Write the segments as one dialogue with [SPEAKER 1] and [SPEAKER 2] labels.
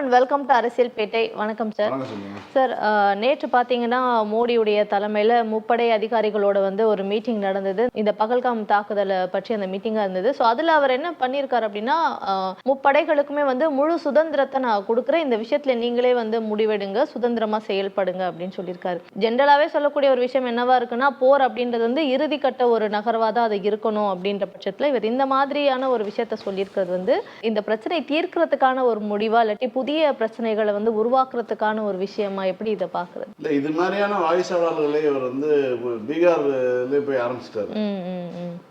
[SPEAKER 1] And welcome to அரசியல் பேட்டை வணக்கம் sir sir அஹ், நேற்று பார்த்தீங்கன்னா மோடியுடைய தலைமையில் முப்படை அதிகாரிகளோட வந்து ஒரு மீட்டிங் நடந்தது. இந்த பகல்காம் தாக்குதலை பற்றி அந்த மீட்டிங்காக இருந்தது. ஸோ அதில் அவர் என்ன பண்ணியிருக்காரு அப்படின்னா அஹ், முப்படைகளுக்குமே வந்து முழு சுதந்திரத்தை நான் கொடுக்குறேன். இந்த விஷயத்துல நீங்களே வந்து முடிவெடுங்க சுதந்திரமா செயல்படுங்க அப்படின்னு சொல்லியிருக்காரு ஜென்ரலாகவே சொல்லக்கூடிய ஒரு விஷயம் என்னவா இருக்குன்னா போர் அப்படின்றது வந்து இறுதிக்கட்ட ஒரு நகர்வாக தான் அது இருக்கணும் அப்படின்ற பட்சத்தில் இவர் இந்த மாதிரியான ஒரு விஷயத்த சொல்லியிருக்கிறது வந்து இந்த பிரச்சனை தீர்க்கிறதுக்கான ஒரு முடிவா இல்லாட்டி புதிய பிரச்சனைகளை வந்து உருவாக்குறதுக்கான ஒரு விஷயமா எப்படி இதை பார்க்குறது?
[SPEAKER 2] இல்லை இது மாதிரியான வாய்ஸாளர்களை இவர் வந்து பீகார்லேயே போய் ஆரம்பிச்சிட்டாரு.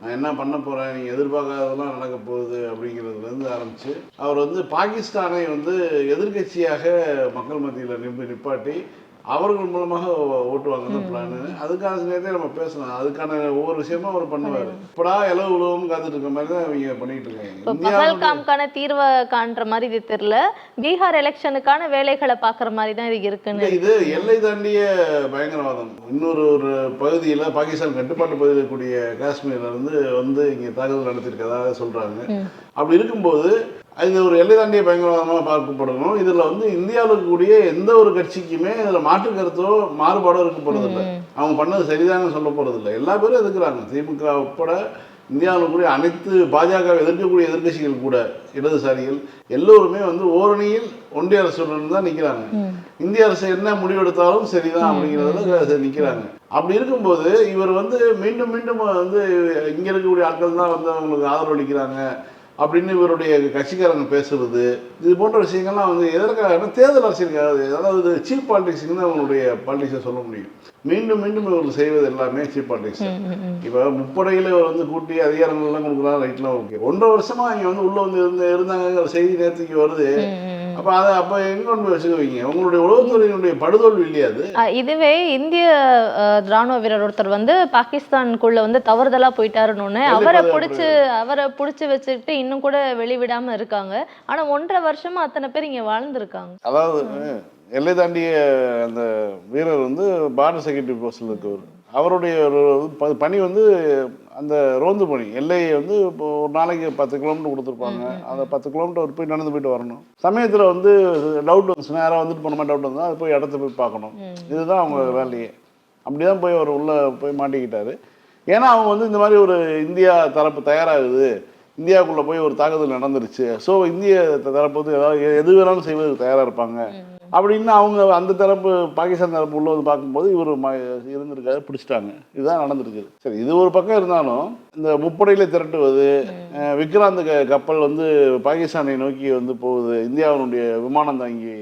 [SPEAKER 2] நான் என்ன பண்ண போகிறேன் நீங்கள் எதிர்பார்க்காததெல்லாம் நடக்க போகுது அப்படிங்கிறதுலேருந்து ஆரம்பித்து அவர் வந்து பாகிஸ்தானை வந்து எதிர்க்கட்சியாக மக்கள் மத்தியில் நிப்பாட்டி அவர்கள் மூலமாக ஓட்டு வாங்குறது பிளான் அதுக்கான நேரத்தை நம்ம பேசலாம். அதுக்கான ஒவ்வொரு விஷயமும் அவர் பண்ணுவார். இப்படா இலவு உலகம் காத்துட்டு இருக்க மாதிரி தான் இவங்க பண்ணிட்டு இருக்காங்க.
[SPEAKER 1] பகல்காம்கான தீர்வை காண்ற மாதிரி இது தெரியல. பீகார் எலெக்ஷனுக்கான வேலைகளை பார்க்குற மாதிரி தான் இது இருக்குன்னு.
[SPEAKER 2] இது எல்லை தாண்டிய பயங்கரவாதம். இன்னொரு ஒரு பகுதியில் பாகிஸ்தான் கட்டுப்பாட்டு பகுதியில் இருக்கக்கூடிய காஷ்மீர்ல இருந்து வந்து இங்கே தாக்குதல் நடத்திருக்கதாக சொல்றாங்க. அப்படி இருக்கும்போது இது ஒரு எல்லை தாண்டிய பயங்கரவாதமாக பார்க்கப்படணும். இதில் வந்து இந்தியாவில் இருக்கக்கூடிய எந்த ஒரு கட்சிக்குமே இதில் மாற்று கருத்தோ மாறுபாடோ இருக்க போறதில்லை. அவங்க பண்ணது சரிதான்னு சொல்ல போறதில்லை. எல்லா பேரும் எதிர்க்கிறாங்க. திமுக உட்பட இந்தியாவில் கூடிய அனைத்து பாஜக எதிர்க்கக்கூடிய எதிர்க்கட்சிகள் கூட இடதுசாரிகள் எல்லோருமே வந்து ஓரணியில் ஒன்றிய அரசுடன் தான் நிற்கிறாங்க இந்திய அரசு என்ன முடிவெடுத்தாலும் சரிதான் அப்படிங்கிறதுல நிற்கிறாங்க அப்படி இருக்கும்போது இவர் வந்து மீண்டும் மீண்டும் வந்து இங்க இருக்கக்கூடிய ஆட்கள் தான் வந்து அவங்களுக்கு ஆதரவு அளிக்கிறாங்க. அப்படின்னு இவருடைய கட்சிக்காரங்க பேசுறது இது போன்ற விஷயங்கள்லாம் வந்து எதற்காக தேர்தல் அரசியலுக்காக அதாவது சீப் தான் அவங்களுடைய பாலிடிக்ஸை சொல்ல முடியும். மீண்டும் மீண்டும் இவர்கள் செய்வது எல்லாமே சீப் பாலிடிக்ஸ் இப்போ முப்படையில் இவர் வந்து கூட்டி அதிகாரங்கள் எல்லாம் கொடுக்குறாங்க ரைட்லாம் ஓகே. ஒன்றரை வருஷமா இங்க வந்து உள்ள வந்து இருந்து இருந்தாங்கிற செய்தி நேற்றுக்கு வருது. அப்ப அதை அப்ப எங்க கொண்டு போய் வச்சுக்குவீங்க? உங்களுடைய உளவுத்துறையினுடைய படுதோல்வி இல்லையா அது?
[SPEAKER 1] இதுவே இந்திய ராணுவ வீரர் ஒருத்தர் வந்து பாகிஸ்தானுக்குள்ள வந்து தவறுதலா போயிட்டாருன்னு அவரை பிடிச்சு அவரை பிடிச்சு வச்சுக்கிட்டு இன்னும் கூட வெளிவிடாம இருக்காங்க. ஆனா ஒன்றரை வருஷமா அத்தனை பேர் இங்க வாழ்ந்திருக்காங்க.
[SPEAKER 2] அதாவது எல்லை தாண்டிய அந்த வீரர் வந்து பார்டர் செக்யூரிட்டி போஸ்டில் இருக்கவர். அவருடைய ஒரு பணி வந்து அந்த ரோந்து பணி. எல்லையை வந்து இப்போ ஒரு நாளைக்கு பத்து கிலோமீட்டர் கொடுத்துருப்பாங்க. அந்த பத்து கிலோமீட்டர் போய் நடந்து போயிட்டு வரணும். சமயத்தில் வந்து டவுட் வந்துச்சுன்னா யாராவது வந்துட்டு போன மாதிரி டவுட் வந்தால் அது போய் இடத்த போய் பார்க்கணும். இதுதான் அவங்க வேலையே. அப்படி தான் போய் அவர் உள்ளே போய் மாட்டிக்கிட்டாரு. ஏன்னா அவங்க வந்து இந்த மாதிரி ஒரு இந்தியா தரப்பு தயாராகுது. இந்தியாவுக்குள்ளே போய் ஒரு தாக்குதல் நடந்துருச்சு. ஸோ இந்திய தரப்பு வந்து ஏதாவது எது வேணாலும் செய்வதற்கு தயாராக இருப்பாங்க. அப்படின்னு அவங்க அந்த தரப்பு பாகிஸ்தான் தரப்பு உள்ள வந்து பார்க்கும்போது இவர் இருந்திருக்காரு பிடிச்சிட்டாங்க. இதுதான் நடந்திருக்குது சரி இது ஒரு பக்கம் இருந்தாலும் இந்த முப்படையில திரட்டுவது விக்ராந்த் க- கப்பல் வந்து பாகிஸ்தானை நோக்கி வந்து போகுது இந்தியாவினுடைய விமானம் தாங்கி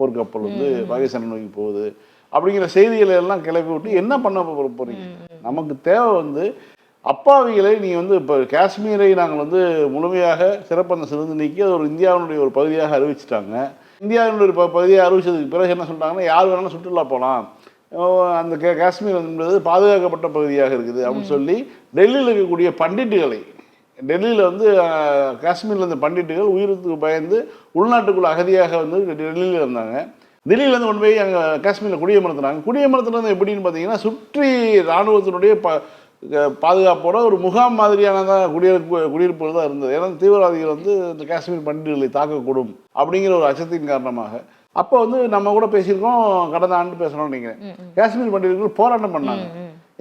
[SPEAKER 2] போர்க்கப்பல் வந்து பாகிஸ்தானை நோக்கி போகுது அப்படிங்கிற செய்திகளை எல்லாம் கிளப்பி விட்டு என்ன பண்ண போறீங்க? நமக்கு தேவை வந்து அப்பாவிகளை நீங்கள் வந்து இப்போ காஷ்மீரை நாங்கள் வந்து முழுமையாக சிறப்பந்தஸ்திலிருந்து நீக்கி அது ஒரு இந்தியாவினுடைய ஒரு பகுதியாக அறிவிச்சிட்டாங்க. இந்தியாவினுடைய ஒரு ப- பகுதியாக அறிவிச்சதுக்கு பிறகு என்ன சொல்லிட்டாங்கன்னா யார் வேணாலும் சுற்றுலா போகலாம் அந்த காஷ்மீர் என்பது பாதுகாக்கப்பட்ட பகுதியாக இருக்குது அப்படின்னு சொல்லி டெல்லியில் இருக்கக்கூடிய பண்டிட்டுகளை டெல்லியில் வந்து காஷ்மீர்ல இருந்த பண்டிட்டுகள் உயிருக்கு பயந்து உள்நாட்டுக்குள்ள அகதியாக வந்து டெல்லியில் இருந்தாங்க. தில்லியிலேருந்து கொண்டு போய் அங்கே காஷ்மீரில் குடியமர்த்தினாங்க. குடியமர்த்தினது எப்படின்னு பார்த்தீங்கன்னா சுற்றி இராணுவத்தினுடைய ப பாதுகாப்போட ஒரு முகாம் மாதிரியானதான் குடியிருப்பு குடியிருப்புகள் தான் இருந்தது. ஏன்னா தீவிரவாதிகள் வந்து இந்த காஷ்மீர் பண்டிகைகளை தாக்கக்கூடும் அப்படிங்கிற ஒரு அச்சத்தின் காரணமாக. அப்போ வந்து நம்ம கூட பேசியிருக்கோம் கடந்த ஆண்டு பேசணும்னு நினைக்கிறேன். காஷ்மீர் பண்டிகைகள் போராட்டம் பண்ணாங்க.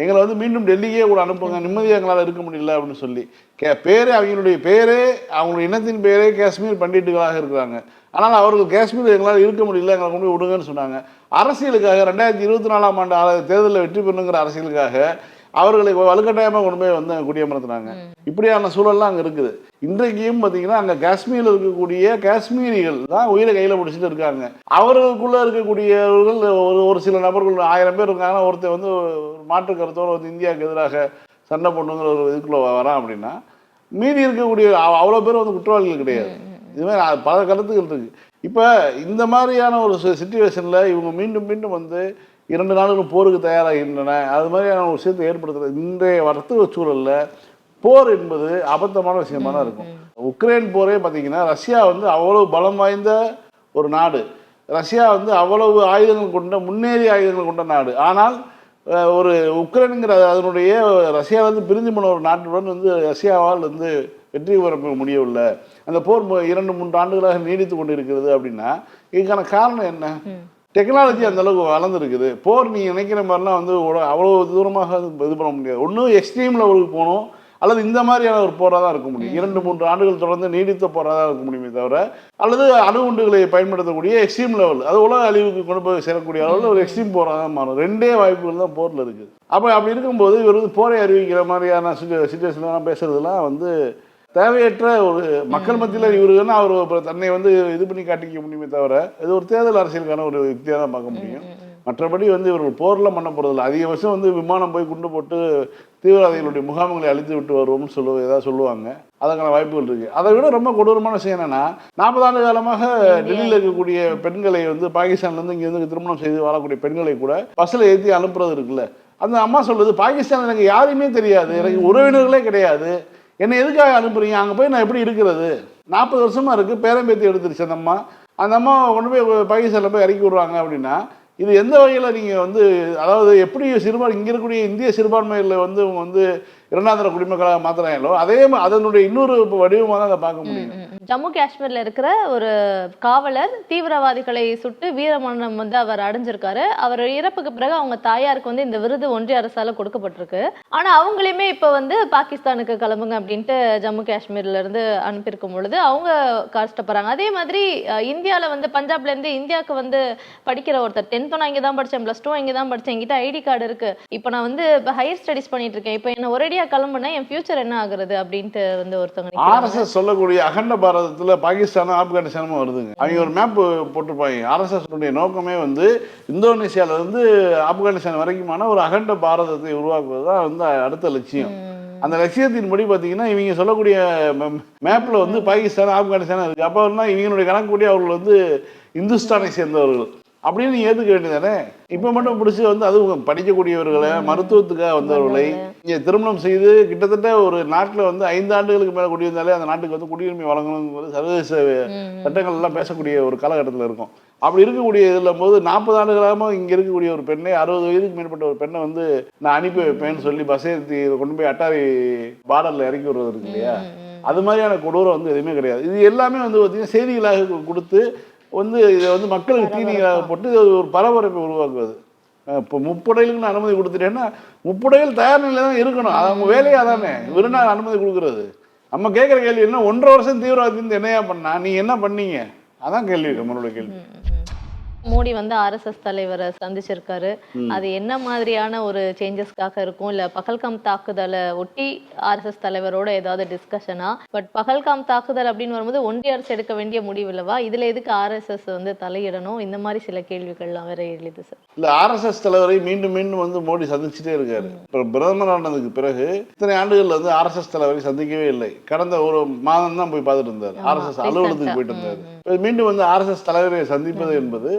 [SPEAKER 2] எங்களை வந்து மீண்டும் டெல்லிக்கே கூட அனுப்புங்க நிம்மதியாக எங்களால் இருக்க முடியல அப்படின்னு சொல்லி. கே பேரே அவங்களுடைய பேரே அவங்களுடைய இனத்தின் பேரே காஷ்மீர் பண்டிட்டுகளாக இருக்கிறாங்க. ஆனால் அவர்கள் காஷ்மீர் எங்களால் இருக்க முடியல எங்களை கொண்டு போய் விடுங்கன்னு சொன்னாங்க. அரசியலுக்காக ரெண்டாயிரத்தி இருபத்தி நாலாம் ஆண்டு தேர்தலில் வெற்றி பெறணுங்கிற அரசியலுக்காக அவர்களை வலுக்கட்டாயமாக கொண்டு போய் வந்து குடியமர்த்தினாங்க. இப்படியான சூழல்லாம் அங்கே இருக்குது. இன்றைக்கும் பார்த்தீங்கன்னா அங்கே காஷ்மீரில் இருக்கக்கூடிய காஷ்மீரிகள் தான் உயிரை கையில் பிடிச்சிட்டு இருக்காங்க. அவர்களுக்குள்ள இருக்கக்கூடியவர்கள் ஒரு ஒரு சில நபர்கள் ஆயிரம் பேர் இருக்காங்கன்னா ஒருத்தர் வந்து மாற்று கருத்தோடு வந்து இந்தியாவுக்கு எதிராக சண்டை பண்ணுங்கிற ஒரு இதுக்குள்ள வரான் அப்படின்னா மீதி இருக்கக்கூடிய அவ- அவ்வளோ பேர் வந்து குற்றவாளிகள் கிடையாது. இது மாதிரி அ- பல கருத்துக்கள் இருக்கு. இப்போ இந்த மாதிரியான ஒரு சுச்சுவேஷனில் இவங்க மீண்டும் மீண்டும் வந்து இரண்டு நாடுகளும் போருக்கு தயாராகின்றன. அது மாதிரியான ஒரு விஷயத்தை ஏற்படுத்துறது இன்றைய வர்த்தக சூழல்ல போர் என்பது அபத்தமான விஷயமா தான் இருக்கும். உக்ரைன் போரே பார்த்தீங்கன்னா ரஷ்யா வந்து அவ்வளவு பலம் வாய்ந்த ஒரு நாடு. ரஷ்யா வந்து அவ்வளவு ஆயுதங்கள் கொண்ட முன்னேறிய ஆயுதங்கள் கொண்ட நாடு. ஆனால் ஒரு உக்ரைனுங்கிற அதனுடைய ரஷ்யாவிலிருந்து பிரிஞ்சு போன ஒரு நாட்டுடன் வந்து ரஷ்யாவால் வந்து வெற்றி பெற முடியவில்லை. அந்த போர் இரண்டு மூன்று ஆண்டுகளாக நீடித்து கொண்டு இருக்கிறது அப்படின்னா இதுக்கான காரணம் என்ன? டெக்னாலஜி அந்த அளவுக்கு வளர்ந்துருக்குது. போர் நீங்கள் நினைக்கிற மாதிரிலாம் வந்து அவ்வளோ தூரமாக இது பண்ண முடியாது. ஒன்றும் எக்ஸ்ட்ரீம் லெவலுக்கு போகணும் அல்லது இந்த மாதிரியான ஒரு போராக தான் இருக்க முடியும். இரண்டு மூன்று ஆண்டுகள் தொடர்ந்து நீடித்த போராக தான் இருக்க முடியுமே தவிர அல்லது அணுகுண்டுகளை பயன்படுத்தக்கூடிய எக்ஸ்ட்ரீம் லெவல் அது உலக அழிவுக்கு கொண்டு போய் சேரக்கூடிய அளவில் ஒரு எக்ஸ்ட்ரீம் போராக தான் மாறும். ரெண்டே வாய்ப்புகள் தான் போரில் இருக்குது அப்போ அப்படி இருக்கும்போது இவர் வந்து போரை அறிவிக்கிற மாதிரியான சுச்சுவேஷன்லாம் பேசுறதுலாம் வந்து தேவையற்ற ஒரு மக்கள் மத்தியில் இவருன்னா அவர் தன்னை வந்து இது பண்ணி காட்டிக்க முடியுமே தவிர இது ஒரு தேர்தல் அரசியலுக்கான ஒரு யுக்தியாக தான் பார்க்க முடியும். மற்றபடி வந்து இவர்கள் போரில் பண்ண போகிறதில்ல அதிகபட்சம் வந்து விமானம் போய் குண்டு போட்டு தீவிரவாதிகளுடைய முகாம்களை அழித்து விட்டு வருவோம்னு சொல்லு ஏதாவது சொல்லுவாங்க. அதுக்கான வாய்ப்புகள் இருக்குது அதை விட ரொம்ப கொடூரமான விஷயம் என்னன்னா நாற்பது ஆண்டு காலமாக டெல்லியில் இருக்கக்கூடிய பெண்களை வந்து பாகிஸ்தான்லேருந்து இங்கே வந்து திருமணம் செய்து வாழக்கூடிய பெண்களை கூட பஸ்ஸில் ஏற்றி அனுப்புறது இருக்குல்ல. அந்த அம்மா சொல்லுது பாகிஸ்தான் எனக்கு யாரையுமே தெரியாது. எனக்கு உறவினர்களே கிடையாது. என்னை எதுக்காக அனுப்புறீங்க? அங்கே போய் நான் எப்படி இருக்கிறது? நாற்பது வருஷமாக இருக்குது பேரம்பேத்தி எடுத்துருச்சு அந்த அம்மா. அந்த அம்மா கொண்டு போய் பாகிஸ்தானில் போய் இறக்கி விடுறாங்க அப்படின்னா இது எந்த வகையில் நீங்கள் வந்து அதாவது எப்படி சிறுபான் இங்கே இருக்கக்கூடிய இந்திய சிறுபான்மையில் வந்து இவங்க வந்து இரண்டாந்திர குடிமக்களாக மாத்துறாங்களோ அதே அதனுடைய இன்னொரு வடிவமாக தான் அதை பார்க்க முடியும்.
[SPEAKER 1] ஜம்மு காஷ்மீர்ல இருக்கிற ஒரு காவலர் தீவிரவாதிகளை சுட்டு வீரமரணம் வந்து அவர் அடைஞ்சிருக்காரு. அவர் இறப்புக்கு பிறகு அவங்க தாயாருக்கு வந்து இந்த விருது ஒன்றிய அரசால கொடுக்கப்பட்டிருக்கு. ஆனா அவங்களையுமே இப்ப வந்து பாகிஸ்தானுக்கு கிளம்புங்க அப்படின்ட்டு ஜம்மு காஷ்மீர்ல இருந்து அனுப்பியிருக்கும் பொழுது அவங்க கஷ்டப்படுறாங்க. அதே மாதிரி அஹ், இந்தியால வந்து பஞ்சாப்ல இருந்து இந்தியாவுக்கு வந்து படிக்கிற ஒருத்தர் டென்த்தும் நான் இங்கே தான் படித்தேன் ப்ளஸ் டூ இங்கே தான் படித்தேன் என்கிட்ட ஐடி கார்டு இருக்கு. இப்போ நான் வந்து இப்போ ஹையர் ஸ்டடிஸ் பண்ணிட்டு இருக்கேன். இப்போ என்ன ஒரேடியா கிளம்புனா என் ஃபியூச்சர் என்ன ஆகுறது அப்படின்ட்டு வந்து ஒருத்தவங்க.
[SPEAKER 2] ஆர்எஸ்எஸ் சொல்லக்கூடிய அகண்ட பாரதத்தில் பாகிஸ்தானும் ஆப்கானிஸ்தானும் வருதுங்க. அவங்க ஒரு மேப் போட்டிருப்பாங்க. ஆர்எஸ்எஸ் நோக்கமே வந்து இந்தோனேசியால இருந்து ஆப்கானிஸ்தான் வரைக்குமான ஒரு அகண்ட பாரதத்தை உருவாக்குவது தான் வந்து அடுத்த லட்சியம். அந்த லட்சியத்தின்படி பார்த்தீங்கன்னா இவங்க சொல்லக்கூடிய மேப்பில் வந்து பாகிஸ்தான் ஆப்கானிஸ்தான் இருக்கு. அப்போ இவங்களுடைய கணக்குப்படி அவர்கள் வந்து இந்துஸ்தானை சேர்ந்தவர்கள். அப்படின்னு நீ ஏற்றுக்க வேண்டியதானே இப்போ மட்டும் பிடிச்சி வந்து அதுவும் படிக்கக்கூடியவர்களை மருத்துவத்துக்காக வந்தவர்களை இங்கே திருமணம் செய்து கிட்டத்தட்ட ஒரு நாட்டில் வந்து ஐந்து ஆண்டுகளுக்கு மேலே குடியிருந்தாலே அந்த நாட்டுக்கு வந்து குடியுரிமை வழங்கணுங்கிறது சர்வதேச சட்டங்கள் எல்லாம் பேசக்கூடிய ஒரு காலகட்டத்தில் இருக்கும். அப்படி இருக்கக்கூடிய இதில் போது நாற்பது ஆண்டுகளாக இங்கே இருக்கக்கூடிய ஒரு பெண்ணை அறுபது வயதுக்கு மேற்பட்ட ஒரு பெண்ணை வந்து நான் அனுப்பி வைப்பேன்னு சொல்லி பஸ் ஏற்றி கொண்டு போய் அட்டாரி பார்டரில் இறக்கி விடுறது இருக்கு இல்லையா? அது மாதிரியான கொடூரம் வந்து எதுவுமே கிடையாது. இது எல்லாமே வந்து பார்த்தீங்கன்னா செய்திகளாக கொடுத்து வந்து இதை வந்து மக்களுக்கு தீனிகளாக போட்டு ஒரு பரபரப்பை உருவாக்குவது. இப்போ முப்படைகளுக்கு அனுமதி கொடுத்துட்டேன்னா முப்படைகள் தயார் நிலையில தான் இருக்கணும். அது அவங்க வேலையாக தானே? விருண்டா அனுமதி கொடுக்குறது. நம்ம கேட்குற கேள்வி என்ன? ஒன்றரை வருஷம் தீவிரவாதத்தின் என்னையா பண்ணா? நீ என்ன பண்ணீங்க? அதான் கேள்வி நம்மளோட கேள்வி.
[SPEAKER 1] மோடி வந்து ஆர்எஸ்எஸ் தலைவரை சந்திச்சிருக்காரு. அது என்ன மாதிரியான ஒரு சேஞ்சஸ்க்காக இருக்கும்? இல்ல பகல்காம் தாக்குதலை ஒட்டி ஆர்எஸ்எஸ் தலைவரோட ஏதாவது டிஸ்கஷனா பட் பகல்காம் தாக்குதல் அப்படின்னு வரும்போது ஒன்றிய அரசு எடுக்க வேண்டிய முடிவு இல்லவா? இதுல எதுக்கு ஆர்எஸ்எஸ் வந்து தலையிடணும்? இந்த மாதிரி சில கேள்விகள்லாம் வேற எழுது சார்
[SPEAKER 2] இல்ல ஆர்எஸ்எஸ் தலைவரை மீண்டும் மீண்டும் வந்து மோடி சந்திச்சுட்டே இருக்காரு. இப்போ பிரதமர் ஆனதுக்கு பிறகு இத்தனை ஆண்டுகள்ல வந்து ஆர்எஸ்எஸ் தலைவரை சந்திக்கவே இல்லை. கடந்த ஒரு மாதம் தான் போய் பார்த்துட்டு இருந்தார். ஆர்எஸ்எஸ் அலுவலகத்துக்கு போயிட்டு இருந்தார். மீண்டும் வந்து ஆர்எஸ்எஸ் தலைவரை சந்திப்பது என்பது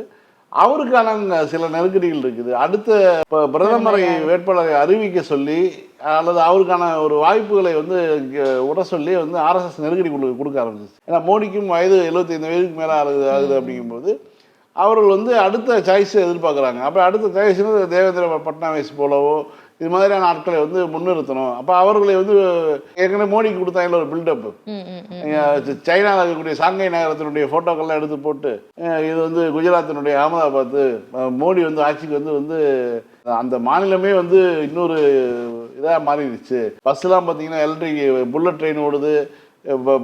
[SPEAKER 2] அவருக்கான சில நெருக்கடிகள் இருக்குது. அடுத்த இப்ப பிரதமரை வேட்பாளரை அறிவிக்க சொல்லி அல்லது அவருக்கான ஒரு வாய்ப்புகளை வந்து விட சொல்லி வந்து ஆர்எஸ்எஸ் நெருக்கடி கொடுக்க கொடுக்க ஆரம்பிச்சிச்சு ஏன்னா மோடிக்கும் வயது 75 வயதுக்கு மேலே ஆகுது ஆகுது அப்படிங்கும்போது அவர்கள் வந்து அடுத்த சாய்ஸை எதிர்பார்க்குறாங்க. அப்போ அடுத்த சாய்ஸ்னு தேவேந்திர பட்னாவிஸ் போலவோ இது மாதிரியான ஆட்களை வந்து முன்னிறுத்தணும். அப்போ அவர்களை வந்து ஏற்கனவே மோடிக்கு கொடுத்தாங்கள ஒரு பில்டப். சைனாவில் இருக்கக்கூடிய சாங்கை நகரத்தினுடைய ஃபோட்டோக்கள்லாம் எடுத்து போட்டு இது வந்து குஜராத்தினுடைய அகமதாபாத் மோடி வந்து ஆட்சிக்கு வந்து வந்து அந்த மாநிலமே வந்து இன்னொரு இதாக மாறிடுச்சு. பஸ்ஸெலாம் பார்த்தீங்கன்னா எலக்ட்ரிக் புல்லட் ட்ரெயின் ஓடுது.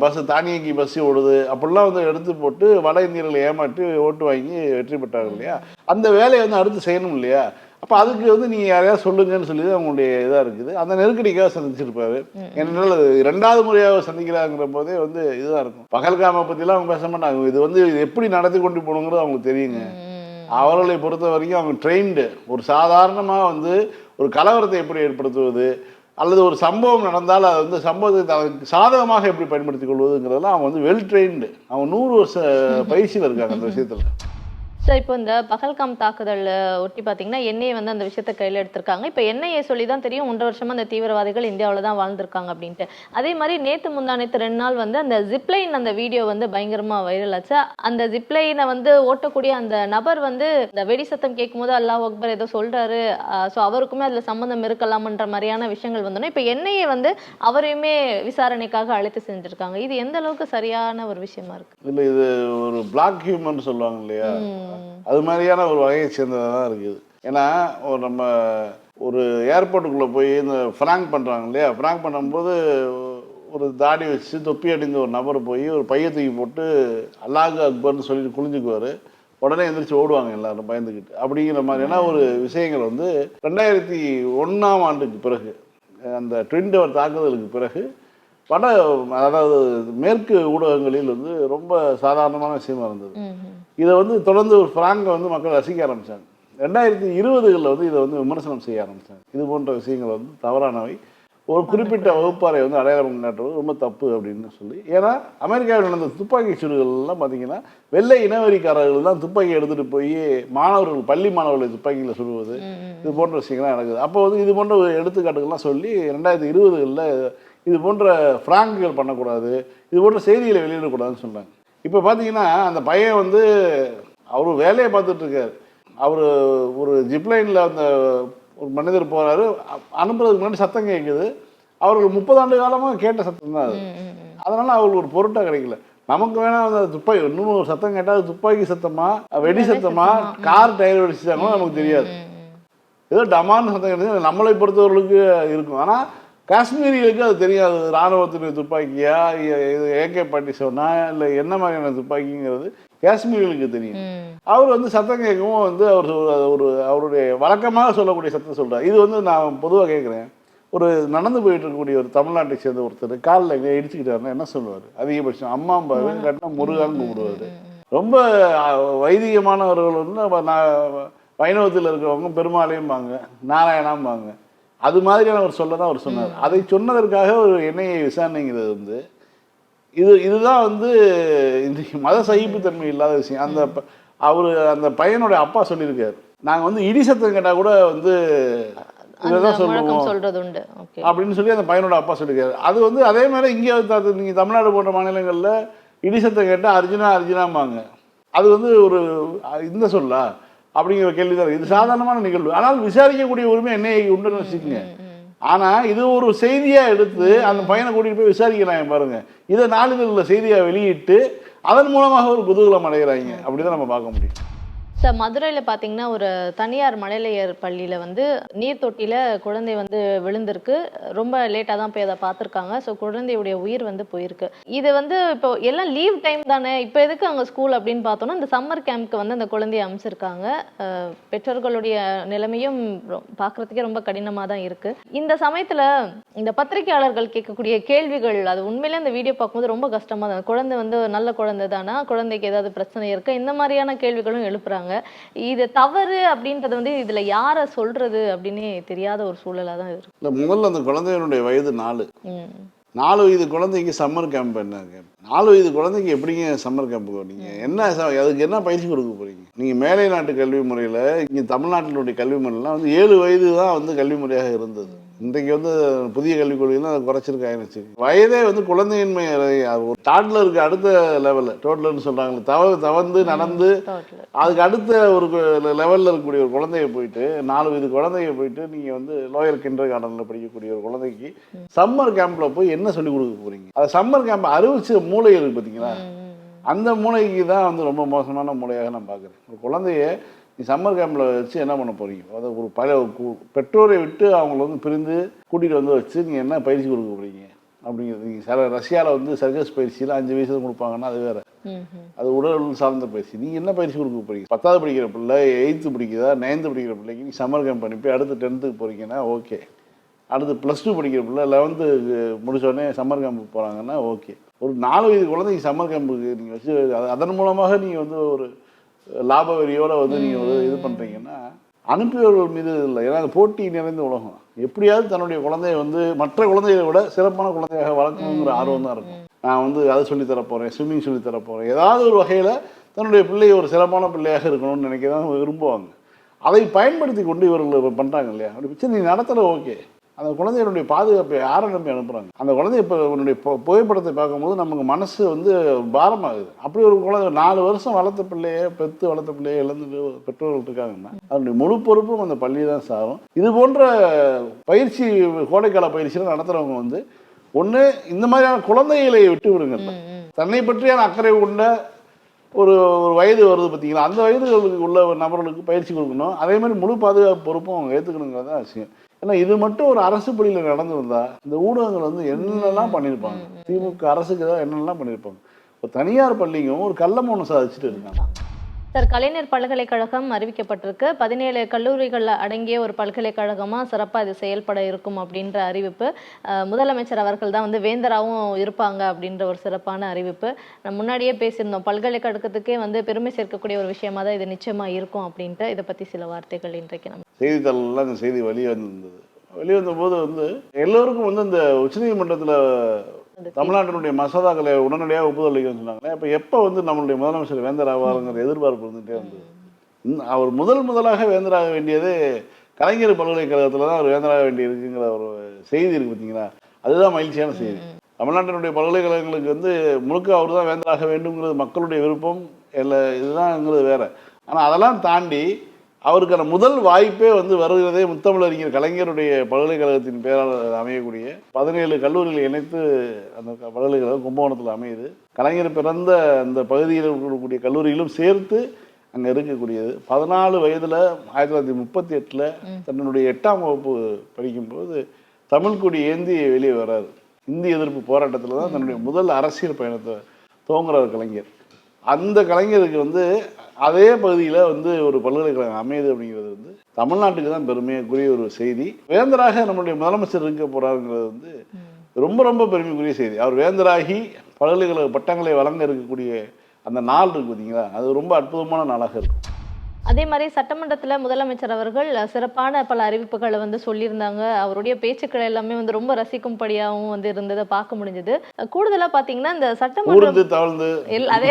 [SPEAKER 2] பஸ் தானியங்கி பஸ் ஓடுது அப்படிலாம் வந்து எடுத்து போட்டு வட இந்தியர்களை ஏமாற்றி ஓட்டு வாங்கி வெற்றி பெற்றாங்க இல்லையா? அந்த வேலையை வந்து அடுத்து செய்யணும் இல்லையா? அப்போ அதுக்கு வந்து நீங்கள் யாரையாவது சொல்லுங்கன்னு சொல்லி தான் அவங்களுடைய இதாக இருக்குது. அந்த நெருக்கடிக்காக சந்திச்சிருப்பாரு. ஏனென்றால் அது ரெண்டாவது முறையாக சந்திக்கிறாங்கிற போதே வந்து இதுதான் இருக்கும். பகல்காம பற்றிலாம் அவங்க பேச மாட்டாங்க. இது வந்து எப்படி நடத்தி கொண்டு போகணுங்கிறது அவங்களுக்கு தெரியுங்க. அவர்களை பொறுத்த வரைக்கும் அவங்க ட்ரெயின்டு. ஒரு சாதாரணமாக வந்து ஒரு கலவரத்தை எப்படி ஏற்படுத்துவது? அல்லது ஒரு சம்பவம் நடந்தால் அது வந்து சம்பவத்தை அவனுக்கு சாதகமாக எப்படி பயன்படுத்திக் கொள்வதுங்கிறதெல்லாம் அவங்க வந்து வெல் ட்ரெயின்டு அவன் நூறு வருஷ பயிற்சியில் இருக்காங்க அந்த விஷயத்தில்.
[SPEAKER 1] சார் இப்போ இந்த பகல்காம் தாக்குதல் ஒட்டி பார்த்தீங்கன்னா என்ஐஏ வந்து அந்த விஷயத்தை கையில் எடுத்திருக்காங்க. இப்போ என்ஐஏ சொல்லி தான் தெரியும் ஒன்றரை வருஷமா அந்த தீவிரவாதிகள் இந்தியாவில் தான் வாழ்ந்திருக்காங்க அப்படின்ட்டு. அதே மாதிரி நேற்று முந்தானத்து ரெண்டு நாள் வந்து அந்த ஜிப்லைன் அந்த வீடியோ வந்து பயங்கரமா வைரல் ஆச்சு. அந்த ஜிப்லைனை வந்து ஓட்டக்கூடிய அந்த நபர் வந்து இந்த வெடி சத்தம் கேட்கும்போது அல்லாஹ் அக்பர் ஏதோ சொல்றாரு. ஸோ அவருக்குமே அதுல சம்மந்தம் இருக்கலாம்ன்ற மாதிரியான விஷயங்கள் வந்தோன்னே இப்போ என்ஐஏ வந்து அவரையுமே விசாரணைக்காக அழைத்து செஞ்சிருக்காங்க இது எந்த அளவுக்கு சரியான ஒரு விஷயமா இருக்கு?
[SPEAKER 2] இல்லை இது ஒரு பிளாக் ஹியூமன் சொல்லுவாங்க இல்லையா. அது மாதிரியான ஒரு வகையை சேர்ந்ததாக தான் இருக்குது. ஏன்னா ஒரு நம்ம ஒரு ஏர்போர்ட்டுக்குள்ளே போய் இந்த ஃப்ராங்க் பண்ணுறாங்க இல்லையா? ஃப்ராங்க் பண்ணும்போது ஒரு தாடி வச்சு தொப்பி அடிந்த ஒரு நபர் போய் ஒரு பைய தூக்கி போட்டு அல்லாஹ் அக்பர்னு சொல்லிட்டு குளிஞ்சுக்குவார் உடனே எந்திரிச்சு ஓடுவாங்க எல்லாரும் பயந்துக்கிட்டு அப்படிங்கிற மாதிரியான ஒரு விஷயங்கள் வந்து ரெண்டாயிரத்தி ஒன்றாம் ஆண்டுக்கு பிறகு அந்த ட்வின் டவர் தாக்குதலுக்கு பிறகு வட அதாவது மேற்கு ஊடகங்களில் வந்து ரொம்ப சாதாரணமான விஷயமா இருந்தது. இதை வந்து தொடர்ந்து ஒரு ஃப்ராங்கை வந்து மக்கள் ரசிக்க ஆரம்பிச்சாங்க. ரெண்டாயிரத்தி இருபதுகளில் வந்து இதை வந்து விமர்சனம் செய்ய ஆரம்பிச்சாங்க. இது போன்ற விஷயங்கள் வந்து தவறானவை. ஒரு குறிப்பிட்ட வகுப்பாரை வந்து அடையாளம் காட்டுவது ரொம்ப தப்பு அப்படின்னு சொல்லி. ஏன்னா அமெரிக்காவில் நடந்த துப்பாக்கி சூடுகள்லாம் பார்த்தீங்கன்னா வெள்ளை இனவெறிக்காரர்கள் தான் துப்பாக்கி எடுத்துகிட்டு போய் மாணவர்கள் பள்ளி மாணவர்களை துப்பாக்கியில் சுடுவது. இது போன்ற விஷயங்கள்லாம் நடக்குது. அப்போ வந்து இது போன்ற ஒரு எடுத்துக்காட்டுகள்லாம் சொல்லி ரெண்டாயிரத்தி இருபதுகளில் இது போன்ற ஃப்ராங்குகள் பண்ணக்கூடாது இது போன்ற செய்திகளை வெளியிடக்கூடாதுன்னு சொன்னாங்க இப்போ பார்த்தீங்கன்னா அந்த பையன் வந்து அவர் வேலையை பார்த்துட்டு இருக்காரு அவர் ஒரு ஜிப்லைனில் அந்த ஒரு மனிதர் போகிறாரு அனுப்புறதுக்கு முன்னாடி சத்தம் கேட்குது அவர்கள் முப்பது ஆண்டு காலமாக கேட்ட சத்தம் தான் அது. அதனால அவங்களுக்கு ஒரு பொருட்டாக கிடைக்கல. நமக்கு வேணா அந்த துப்பாக்கி இன்னும் ஒரு சத்தம் கேட்டால் துப்பாக்கி சத்தமா வெடி சத்தமா கார் டயர் வெடிச்சாங்களோ நமக்கு தெரியாது. ஏதோ டமான்னு சத்தம் கிடையாது நம்மளை பொறுத்தவர்களுக்கு இருக்கும். ஆனால் காஷ்மீரிகளுக்கு அது தெரியாது. இராணுவத்தினுடைய துப்பாக்கியா? இது ஏகே பாட்டி சொன்னா இல்லை என்ன மாதிரியான துப்பாக்கிங்கிறது காஷ்மீரிகளுக்கு தெரியும். அவர் வந்து சத்தம் கேட்கவும் வந்து அவர் ஒரு அவருடைய வழக்கமாக சொல்லக்கூடிய சத்தம் சொல்றார். இது வந்து நான் பொதுவாக கேட்குறேன். ஒரு நடந்து போயிட்டு இருக்கக்கூடிய ஒரு தமிழ்நாட்டை சேர்ந்த ஒருத்தர் காலில் எங்கே இடிச்சுக்கிட்டாருன்னா என்ன சொல்லுவார்? அதிகபட்சம் அம்மாம்பாரு கட்டினா முருகான்னு கூப்பிடுவார். ரொம்ப வைதிகமானவர்கள் வந்து நான் வைணவத்தில் இருக்கிறவங்க பெருமாளையும்பாங்க நாராயணாம்பாங்க அது மாதிரியான ஒரு சொல்ல தான் அவர் சொன்னார். அதை சொன்னதற்காக ஒரு எண்ணெயை விசாரணைங்கிறது. வந்து இது இதுதான் வந்து இன்றைக்கு மத சகிப்புத்தன்மை இல்லாத விஷயம். அந்த அவரு அந்த பையனோட அப்பா சொல்லியிருக்காரு. நாங்கள் வந்து இடி சத்தம் கேட்டால் கூட வந்து இதைதான் சொல்லுவோம் அப்படின்னு சொல்லி அந்த பையனோட அப்பா சொல்லியிருக்காரு. அது வந்து அதே மாதிரி இங்கே நீங்கள் தமிழ்நாடு போன்ற மாநிலங்களில் இடி சத்தம் கேட்டால் அர்ஜுனா அர்ஜுனாம்பாங்க. அது வந்து ஒரு இந்த சொல்லா? அப்படிங்கிற கேள்வி தான் இது சாதாரணமான நிகழ்வு. ஆனால் விசாரிக்கக்கூடிய உரிமை என்னைக்கு உண்டுன்னு வச்சுக்கோங்க. ஆனா இது ஒரு செய்தியா எடுத்து அந்த பையனை கூட்டிட்டு போய் விசாரிக்கிறாங்க பாருங்க. இதை நாளிதழில் செய்தியா வெளியிட்டு அதன் மூலமாக ஒரு குதூகலம் அடைகிறாங்க. அப்படிதான் நம்ம பார்க்க முடியும்.
[SPEAKER 1] சார் மதுரையில் பார்த்தீங்கன்னா ஒரு தனியார் மழலையர் பள்ளியில் வந்து நீர் தொட்டியில் குழந்தை வந்து விழுந்திருக்கு. ரொம்ப லேட்டாக தான் போய் அதை பார்த்துருக்காங்க. ஸோ குழந்தையுடைய உயிர் வந்து போயிருக்கு. இது வந்து இப்போ எல்லாம் லீவ் டைம் தானே? இப்போ எதுக்கு அங்கே ஸ்கூல் அப்படின்னு பார்த்தோன்னா இந்த சம்மர் கேம்ப்க்கு வந்து அந்த குழந்தைய அமைச்சிருக்காங்க பெற்றோர்களுடைய நிலைமையும் ரொ- ரொம்ப கடினமாக தான் இருக்குது இந்த சமயத்தில் இந்த பத்திரிகையாளர்கள் கேட்கக்கூடிய கேள்விகள் அது உண்மையிலே அந்த வீடியோ பார்க்கும்போது ரொம்ப கஷ்டமாக தான் குழந்தை வந்து நல்ல குழந்தை தானா குழந்தைக்கு ஏதாவது பிரச்சனை இருக்கா? இந்த மாதிரியான கேள்விகளும் எழுப்புறாங்க. இது தவறு அப்படின்றது வந்து இதுல யார சொல்றது அப்படின்னே தெரியாத ஒரு சூழலா தான் இருக்கு.
[SPEAKER 2] இல்லை முதல்ல அந்த குழந்தையினுடைய வயது நாலு. நாலு வயது குழந்தைக்கு சம்மர் கேம்ப் என்ன? நாலு வயது குழந்தைக்கு எப்படிங்க சம்மர் கேம்ப் போறீங்க என்ன அதுக்கு என்ன பயிற்சி கொடுக்க போறீங்க? நீங்க மேலை நாட்டு கல்வி முறையில இங்க தமிழ்நாட்டினுடைய கல்வி முறையெல்லாம் வந்து ஏழு வயது தான் வந்து கல்வி முறையாக இருந்தது. இன்றைக்கு வந்து புதிய கல்விக் கொள்கையில் அதை குறைச்சிருக்காங்கன்னு வயதே வந்து குழந்தையின்மை ஒரு டாட்லருக்கு அடுத்த லெவலில் டோட்டலர்னு சொல்றாங்களே தவ தவந்து நடந்து. அதுக்கு அடுத்த ஒரு லெவலில் இருக்கக்கூடிய ஒரு குழந்தைய போயிட்டு நாலு வயது குழந்தைய போயிட்டு நீங்கள் வந்து லோயர் கிண்டர் கார்டனில் படிக்கக்கூடிய ஒரு குழந்தைக்கு சம்மர் கேம்பில் போய் என்ன சொல்லிக் கொடுக்க போறீங்க? அது சம்மர் கேம்ப் அறிவிச்ச மூளை இருக்கு பார்த்தீங்களா அந்த மூளைக்கு தான் வந்து ரொம்ப மோசமான மூளையாக நான் பார்க்குறேன் ஒரு குழந்தைய நீ சம்மர் கேம்பில் வச்சு என்ன பண்ண போறீங்க? அதை ஒரு பல பெற்றோரை விட்டு அவங்கள வந்து பிரிந்து கூட்டிகிட்டு வந்து வச்சு நீங்கள் என்ன பயிற்சி கொடுக்க போறீங்க? அப்படிங்கிறது நீங்கள் சில ரஷ்யாவில் வந்து சர்க்கஸ் பயிற்சியில் அஞ்சு வயசுல கொடுப்பாங்கன்னா அது வேற. அது உடல் சார்ந்த பயிற்சி. நீங்கள் என்ன பயிற்சி கொடுக்க போறீங்க? பத்தாவது படிக்கிற பிள்ளை எயித்து படிக்குதா நைன்த்து படிக்கிற பிள்ளைக்கு நீ சம்மர் கேம்ப் அனுப்பி அடுத்து டென்த்துக்கு போறீங்கன்னா ஓகே அடுத்து ப்ளஸ் டூ படிக்கிற பிள்ளை லெவன்த்து முடிச்சோடனே சம்மர் கேம்புக்கு போகிறாங்கன்னா ஓகே ஒரு நாலு வயது குழந்தைக்கு சம்மர் கேம்புக்கு நீங்கள் வச்சு அது- அதன் மூலமாக நீங்கள் வந்து ஒரு லாப வெறியோட வந்து நீங்கள் வந்து இது பண்ணுறீங்கன்னா அனுப்பியவர்கள் மீது இல்லை. ஏன்னா அது போட்டி நிறைந்த உலகம். எப்படியாவது தன்னுடைய குழந்தைய வந்து மற்ற குழந்தைகளை விட சிறப்பான குழந்தையாக வளர்க்கணுங்கிற ஆர்வம் தான் இருக்கும். நான் வந்து அதை சொல்லித் தர போகிறேன் ஸ்விம்மிங் சொல்லித் தர போகிறேன் ஏதாவது ஒரு வகையில் தன்னுடைய பிள்ளை ஒரு சிறப்பான பிள்ளையாக இருக்கணும்னு நினைக்கிறதான் விரும்புவாங்க. அதை பயன்படுத்தி கொண்டு இவர்கள் பண்ணுறாங்க இல்லையா? அப்படி சரி நீ நடத்துகிற ஓகே. அந்த குழந்தையினுடைய பாதுகாப்பை யாரை நம்பி அனுப்புகிறாங்க அந்த குழந்தை இப்போ உன்னுடைய புகைப்படத்தை பார்க்கும்போது நமக்கு மனசு வந்து பாரமாகுது. அப்படி ஒரு குழந்தை நாலு வருஷம் வளர்த்த பிள்ளைய பெற்று வளர்த்த பிள்ளைய இழந்துட்டு பெற்றோர்கள் இருக்காங்கன்னா அதனுடைய முழு பொறுப்பும் அந்த பள்ளி தான் சாரும். இது போன்ற பயிற்சி கோடைக்கால பயிற்சியில் நடத்துகிறவங்க வந்து ஒன்று இந்த மாதிரியான குழந்தைகளை விட்டு விடுங்க. தன்னை பற்றியான அக்கறை கொண்ட ஒரு ஒரு வயது வருது பார்த்தீங்களா? அந்த வயதுகளுக்கு உள்ள நபர்களுக்கு பயிற்சி கொடுக்கணும். அதே மாதிரி முழு பாதுகாப்பு பொறுப்பும் அவங்க ஏற்றுக்கணுங்கிறது தான் விஷயம். ஏன்னா இது மட்டும் ஒரு அரசு பள்ளியில் நடந்திருந்தா இந்த ஊடகங்கள் வந்து என்னெல்லாம் பண்ணியிருப்பாங்க திமுக அரசுக்கு தான் என்னெல்லாம் பண்ணியிருப்பாங்க ஒரு தனியார் பள்ளிங்கவும் ஒரு கள்ள மௌனம் சாதிச்சுட்டு இருக்காங்க.
[SPEAKER 1] சார் கலைஞர் பல்கலைக்கழகம் அறிவிக்கப்பட்டிருக்கு. பதினேழு கல்லூரிகள் அடங்கிய ஒரு பல்கலைக்கழகமா சிறப்பா இது செயல்பட இருக்கும் அப்படின்ற அறிவிப்பு. முதலமைச்சர் அவர்கள் தான் வந்து வேந்தராவும் இருப்பாங்க அப்படின்ற ஒரு சிறப்பான அறிவிப்பு. நம்ம முன்னாடியே பேசியிருந்தோம். பல்கலைக்கழகத்துக்கே வந்து பெருமை சேர்க்கக்கூடிய ஒரு விஷயமா தான் இது நிச்சயமா இருக்கும் அப்படின்ட்டு. இதை பத்தி சில வார்த்தைகள் இன்றைக்கு நம்ம
[SPEAKER 2] செய்தித்தாளெல்லாம் அந்த செய்தி வெளியே வந்திருந்தது வெளியே வந்தபோது வந்து எல்லோருக்கும் வந்து இந்த உச்சநீதிமன்றத்தில் தமிழ்நாட்டினுடைய மசோதாக்களை உடனடியாக ஒப்புதல் அளிக்கணும்னு சொன்னாங்களே அப்போ எப்போ வந்து நம்மளுடைய முதலமைச்சர் வேந்தர் ஆவாருங்கிற எதிர்பார்ப்பு இருந்துகிட்டே இருந்தது. அவர் முதல் முதலாக வேந்தராக வேண்டியது கலைஞர் பல்கலைக்கழகத்தில் தான் அவர் வேந்தராக வேண்டியிருக்குங்கிற ஒரு செய்தி இருக்கு பார்த்தீங்களா அதுதான் மகிழ்ச்சியான செய்தி. தமிழ்நாட்டினுடைய பல்கலைக்கழகங்களுக்கு வந்து முழுக்க அவர் தான் வேந்தராக வேண்டும்ங்கிறது மக்களுடைய விருப்பம் இல்லை இதுதான்ங்கிறது வேற. ஆனால் அதெல்லாம் தாண்டி அவருக்கான முதல் வாய்ப்பே வந்து வருகிறதே முத்தமிழறிஞர் கலைஞருடைய பல்கலைக்கழகத்தின் பேராளர் அமையக்கூடிய பதினேழு கல்லூரிகளை இணைத்து அந்த பல்கலைக்கழகம் கும்பகோணத்தில் அமையுது. கலைஞர் பிறந்த அந்த பகுதியில் இருக்கக்கூடிய கல்லூரிகளும் சேர்த்து அங்கே இருக்கக்கூடியது. பதினாலு வயதில் ஆயிரத்தி தொள்ளாயிரத்தி முப்பத்தி எட்டில் தன்னுடைய எட்டாம் வகுப்பு படிக்கும்போது தமிழ் கொடி ஏந்தி வெளியே வராரு இந்தி எதிர்ப்பு போராட்டத்தில் தான் தன்னுடைய முதல் அரசியல் பயணத்தை துவங்குறார் கலைஞர். அந்த கலைஞருக்கு வந்து அதே பகுதியில் வந்து ஒரு பல்கலைக்கழகம் அமையுது அப்படிங்கிறது வந்து தமிழ்நாட்டுக்கு தான் பெருமைக்குரிய ஒரு செய்தி. வேந்தராக நம்மளுடைய முதலமைச்சர் இருக்க போகிறாருங்கிறது வந்து ரொம்ப ரொம்ப பெருமைக்குரிய செய்தி. அவர் வேந்தராகி பல்கலைக்கழக பட்டங்களை வழங்க இருக்கக்கூடிய அந்த நாள் இருக்கு பார்த்தீங்களா அது ரொம்ப அற்புதமான நாளாக இருக்கும்.
[SPEAKER 1] அதே மாதிரி சட்டமன்றத்துல முதலமைச்சர் அவர்கள் சிறப்பான பல அறிவிப்புகளை வந்து சொல்லியிருந்தாங்க. அவருடைய பேச்சுக்கள் எல்லாமே வந்து ரொம்ப ரசிக்கும்படியாகவும் வந்து இருந்ததை பார்க்க முடிஞ்சது. கூடுதலா பாத்தீங்கன்னா இந்த சட்டமன்ற
[SPEAKER 2] ஊர்ந்து தவழ்ந்து
[SPEAKER 1] எல் அதே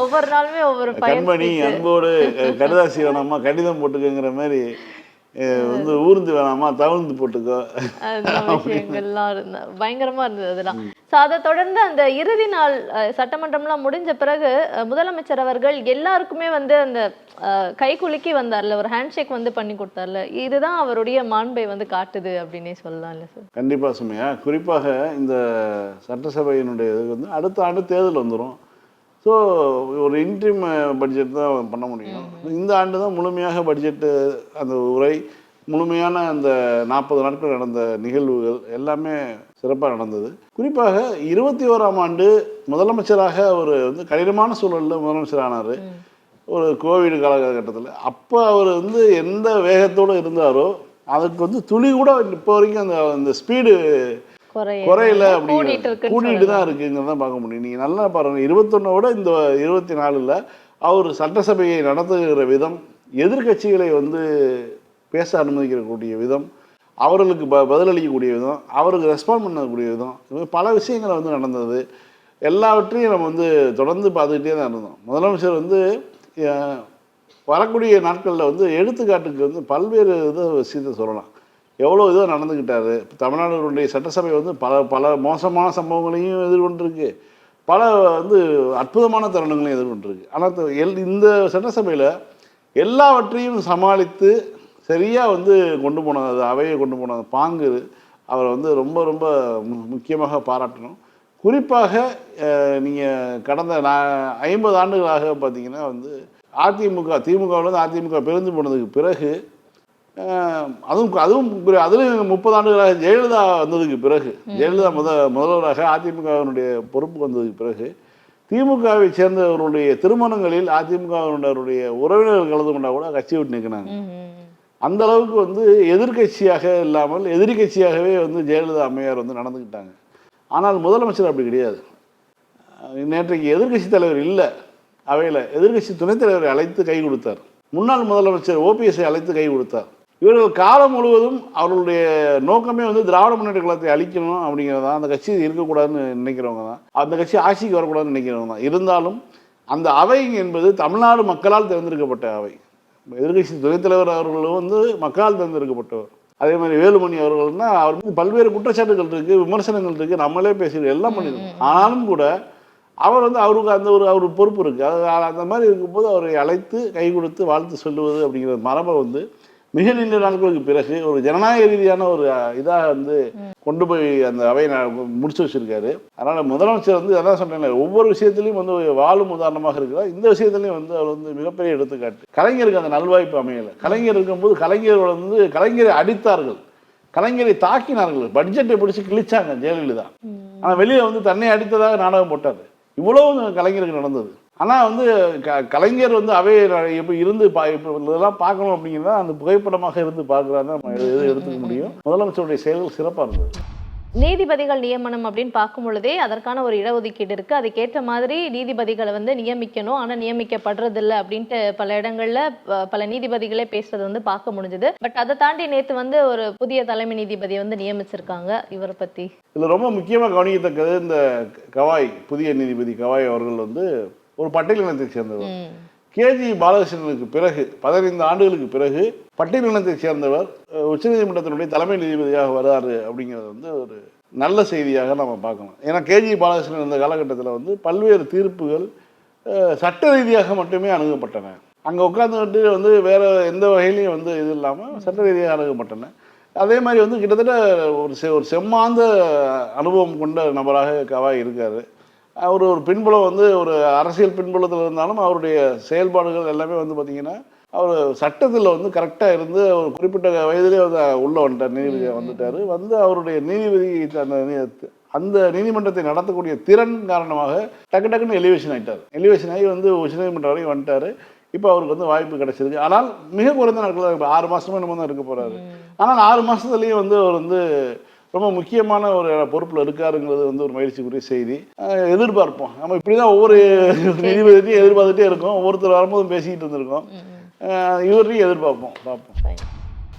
[SPEAKER 1] ஒவ்வொரு நாளுமே ஒவ்வொரு பயன்
[SPEAKER 2] அன்போடு கடிதாசி வேணாமா கடிதம் போட்டுக்கோங்கிற மாதிரி வந்து ஊர்ந்து வேணாமா தவழ்ந்து போட்டுக்கோ.
[SPEAKER 1] விஷயங்கள்லாம் இருந்த பயங்கரமா இருந்தது அதெல்லாம். சோ அதை தொடர்ந்து அந்த இறுதி நாள் சட்டமன்றம்லாம் முடிஞ்ச பிறகு முதலமைச்சர் அவர்கள் எல்லாருக்குமே வந்து அந்த கை குலுக்கி வந்தார்ல ஒரு ஹேண்ட்ஷேக் வந்து பண்ணி கொடுத்தார்ல. இதுதான் அவருடைய மாண்பை வந்து காட்டுது அப்படின்னே சொல்லலாம்ல சார்?
[SPEAKER 2] கண்டிப்பாக சுமையா. குறிப்பாக இந்த சட்டசபையினுடைய இது வந்து அடுத்த ஆண்டு தேர்தல் வந்துடும் ஸோ ஒரு இன்ட்ரீம் பட்ஜெட் தான் பண்ண முடியும். இந்த ஆண்டு தான் முழுமையாக பட்ஜெட்டு அந்த உரை முழுமையான அந்த நாற்பது நாட்கள் நடந்த நிகழ்வுகள் எல்லாமே சிறப்பாக நடந்தது. குறிப்பாக இருபத்தி ஓராம் ஆண்டு முதலமைச்சராக ஒரு வந்து கடினமான சூழலில் முதலமைச்சர் ஆனார் ஒரு கோவிட் காலகட்டத்தில். அப்போ அவர் வந்து எந்த வேகத்தோடு இருந்தாரோ அதுக்கு வந்து துளி கூட இப்போ வரைக்கும் அந்த அந்த ஸ்பீடு குறையல. அப்படிங்கிற கூட்டிகிட்டு தான் இருக்குங்கிறத பார்க்க முடியும். நீங்கள் நல்லா பாருங்கள் இருபத்தொன்னை விட இந்த இருபத்தி நாலில் அவர் சட்டசபையை நடத்துகிற விதம் எதிர்க்கட்சிகளை வந்து பேச அனுமதிக்கக்கூடிய விதம் அவர்களுக்கு ப பதிலளிக்கக்கூடிய விதம் அவருக்கு ரெஸ்பாண்ட் பண்ணக்கூடிய விதம் இது மாதிரி பல விஷயங்கள் வந்து நடந்தது. எல்லாவற்றையும் நம்ம வந்து தொடர்ந்து பார்த்துக்கிட்டே தான் இருந்தோம். முதலமைச்சர் வந்து வரக்கூடிய நாட்களில் வந்து எடுத்துக்காட்டுக்கு வந்து பல்வேறு இதை விஷயத்தை சொல்லலாம். எவ்வளோ இதாக நடந்துக்கிட்டாரு. இப்போ தமிழ்நாடுடைய சட்டசபை வந்து பல பல மோசமான சம்பவங்களையும் எதிர்கொண்டிருக்கு. பல வந்து அற்புதமான தருணங்களையும் எதிர்கொண்டிருக்கு. ஆனால் எல் இந்த சட்டசபையில் எல்லாவற்றையும் சமாளித்து சரியாக வந்து கொண்டு போனது அவையை கொண்டு போனது பாங்கு அவரை வந்து ரொம்ப ரொம்ப முக்கியமாக பாராட்டணும். குறிப்பாக நீங்கள் கடந்த நான் ஐம்பது ஆண்டுகளாக பார்த்தீங்கன்னா வந்து அதிமுக திமுகவிலேருந்து அதிமுக பிரிந்து போனதுக்கு பிறகு அதுவும் அதுவும் அதுலயும் முப்பது ஆண்டுகளாக ஜெயலலிதா வந்ததுக்கு பிறகு ஜெயலலிதா முத முதல்வராக அதிமுகவினுடைய பொறுப்பு வந்ததுக்கு பிறகு திமுகவை சேர்ந்தவர்களுடைய திருமணங்களில் அதிமுகவினருடைய உறவினர்கள் கலந்து கொண்டா கூட கட்சி விட்டு
[SPEAKER 1] ம்.
[SPEAKER 2] அந்த அளவுக்கு வந்து எதிர்க்கட்சியாக இல்லாமல் எதிரி கட்சியாகவே வந்து ஜெயலலிதா அம்மையார் வந்து நடந்துக்கிட்டாங்க. ஆனால் முதலமைச்சர் அப்படி கிடையாது. நேற்றைக்கு எதிர்க்கட்சி தலைவர் இல்லை. அவையில் எதிர்க்கட்சி துணைத் தலைவரை அழைத்து கை கொடுத்தார். முன்னாள் முதலமைச்சர் ஓபிஎஸ்ஐ அழைத்து கை கொடுத்தார். இவர்கள் காலம் முழுவதும் அவர்களுடைய நோக்கமே வந்து திராவிட முன்னேற்ற கழகத்தை அழிக்கணும் அப்படிங்கிறது தான். அந்த கட்சி இருக்கக்கூடாதுன்னு நினைக்கிறவங்க தான். அந்த கட்சி ஆட்சிக்கு வரக்கூடாதுன்னு நினைக்கிறவங்க தான். இருந்தாலும் அந்த அவை என்பது தமிழ்நாடு மக்களால் தேர்ந்தெடுக்கப்பட்ட அவை. எதிர்கட்சி துணைத் தலைவர் அவர்கள் வந்து மக்களால் தேர்ந்தெடுக்கப்பட்டவர். அதே மாதிரி வேலுமணி அவர்கள்னா அவர் மீது பல்வேறு குற்றச்சாட்டுகள் இருக்கு விமர்சனங்கள் இருக்கு. நம்மளே பேசியிருக்கோம் எல்லாம் பண்ணியிருக்கோம் ஆனாலும் கூட அவர் வந்து அவருக்கு அந்த ஒரு அவர் பொறுப்பு இருக்கு. அது அந்த மாதிரி இருக்கும்போது அவரை அழைத்து கை கொடுத்து வாழ்த்து சொல்லுவது அப்படிங்கிற மரபை வந்து மிக நீண்ட நாட்களுக்கு பிறகு ஒரு ஜனநாயக ரீதியான ஒரு இதாக வந்து கொண்டு போய் அந்த அவையை முடிச்சு வச்சிருக்காரு. அதனால முதலமைச்சர் வந்து அதான் சொன்னேன் ஒவ்வொரு விஷயத்திலையும் வந்து வாழும் உதாரணமாக இருக்கிறார். இந்த விஷயத்திலையும் வந்து அவர் வந்து மிகப்பெரிய எடுத்துக்காட்டு. கலைஞருக்கு அந்த நல்வாய்ப்பு அமையலை. கலைஞர் இருக்கும்போது கலைஞர் வந்து கலைஞரை அடித்தார்கள். கலைஞரை தாக்கினார்கள். பட்ஜெட்டை பிடிச்சி கிழிச்சாங்க ஜெயலலிதா. ஆனா வெளியே வந்து தன்னை அடித்ததாக நாடகம் போட்டார். இவ்வளவு கலைஞருக்கு நடந்தது. ஆனா வந்து க கலைஞர் வந்து அவையை இப்போ இருந்து பா இப்போ இதெல்லாம் பார்க்கணும் அப்படிங்கிறத அந்த புகைப்படமாக இருந்து பார்க்குறாங்க. நம்ம எடுத்துக்க முடியும்? முதலமைச்சருடைய செயல்கள் சிறப்பாக இருந்தது.
[SPEAKER 1] நீதிபதிகள் நியமனம் அப்படின்னு பார்க்கும் பொழுதே அதற்கான ஒரு இடஒதுக்கீடு இருக்கு. அதுக்கேற்ற மாதிரி நீதிபதிகளை வந்து நியமிக்கணும். ஆனா நியமிக்கப்படுறதில்ல அப்படின்ட்டு பல இடங்கள்ல பல நீதிபதிகளே பேசுறது வந்து பார்க்க முடிஞ்சது. பட் அதை தாண்டி நேத்து வந்து ஒரு புதிய தலைமை நீதிபதியை வந்து நியமிச்சிருக்காங்க இவரை பத்தி.
[SPEAKER 2] இதில் ரொம்ப முக்கியமாக கவனிக்கத்தக்கது இந்த கவாய் புதிய நீதிபதி கவாய் அவர்கள் வந்து ஒரு பட்டியலினத்தை சேர்ந்தவர்.
[SPEAKER 1] ம்.
[SPEAKER 2] கேஜி பாலகிருஷ்ணனுக்கு பிறகு பதினைந்து ஆண்டுகளுக்கு பிறகு பட்டியலினத்தை சேர்ந்தவர் அஹ், உச்சநீதிமன்றத்தினுடைய தலைமை நீதிபதியாக வராரு அப்படிங்கிறது வந்து ஒரு நல்ல செய்தியாக நம்ம பார்க்கணும். ஏன்னா கேஜி பாலகிருஷ்ணன் இந்த காலகட்டத்தில் வந்து பல்வேறு தீர்ப்புகள் சட்ட ரீதியாக மட்டுமே அணுகப்பட்டன. அங்கே உட்காந்துக்கிட்டு வந்து வேற எந்த வகையிலையும் வந்து இது இல்லாமல் சட்ட ரீதியாக அணுகப்பட்டன. அதே மாதிரி வந்து கிட்டத்தட்ட ஒரு செ ஒரு செம்மாந்த அனுபவம் கொண்ட நபராக கவாய் இருக்காரு. அவர் ஒரு பின்புலம் வந்து ஒரு அரசியல் பின்புலத்தில் இருந்தாலும் அவருடைய செயல்பாடுகள் எல்லாமே வந்து பார்த்தீங்கன்னா அவர் சட்டத்தில் வந்து கரெக்டாக இருந்து ஒரு குறிப்பிட்ட வயதிலே வந்து உள்ளே வந்துட்டார் நீதிபதியாக வந்துட்டார். வந்து அவருடைய நீதிபதி அந்த அந்த நீதிமன்றத்தை நடத்தக்கூடிய திறன் காரணமாக டக்கு டக்குன்னு எலிவேஷன் ஆயிட்டார். எலிவேஷன் ஆகி வந்து உச்சநீதிமன்றம் வரைக்கும் வந்துட்டார். இப்போ அவருக்கு வந்து வாய்ப்பு கிடைச்சிருக்கு. ஆனால் மிக குறைந்த நாட்கள் இப்போ ஆறு மாசமா என்னமோ தான் இருக்க போறாரு. ஆனால் ஆறு மாசத்துலயும் வந்து அவர் வந்து ரொம்ப முக்கியமான ஒரு பொறுப்பில் இருக்காருங்கிறது வந்து ஒரு மகிழ்ச்சிக்குரிய செய்தி. எதிர்பார்ப்போம். நம்ம இப்படி தான் ஒவ்வொரு நீதிபதியும் எதிர்பார்த்துட்டே இருக்கோம். ஒவ்வொருத்தர் வரும்போதும் பேசிக்கிட்டு இருந்திருக்கோம். இவரையும் எதிர்பார்ப்போம். பார்ப்போம்.
[SPEAKER 1] ஃபைன்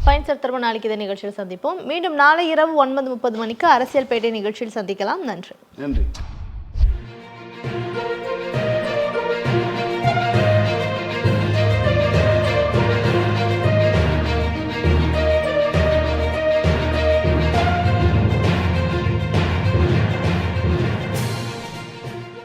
[SPEAKER 1] ஃபைன் சார் திரும்ப நாளைக்கு இதே நிகழ்ச்சியில் சந்திப்போம். மீண்டும் நாளை இரவு ஒன்பது முப்பது மணிக்கு அரசியல் பேட்டை நிகழ்ச்சியில் சந்திக்கலாம். நன்றி.
[SPEAKER 2] நன்றி.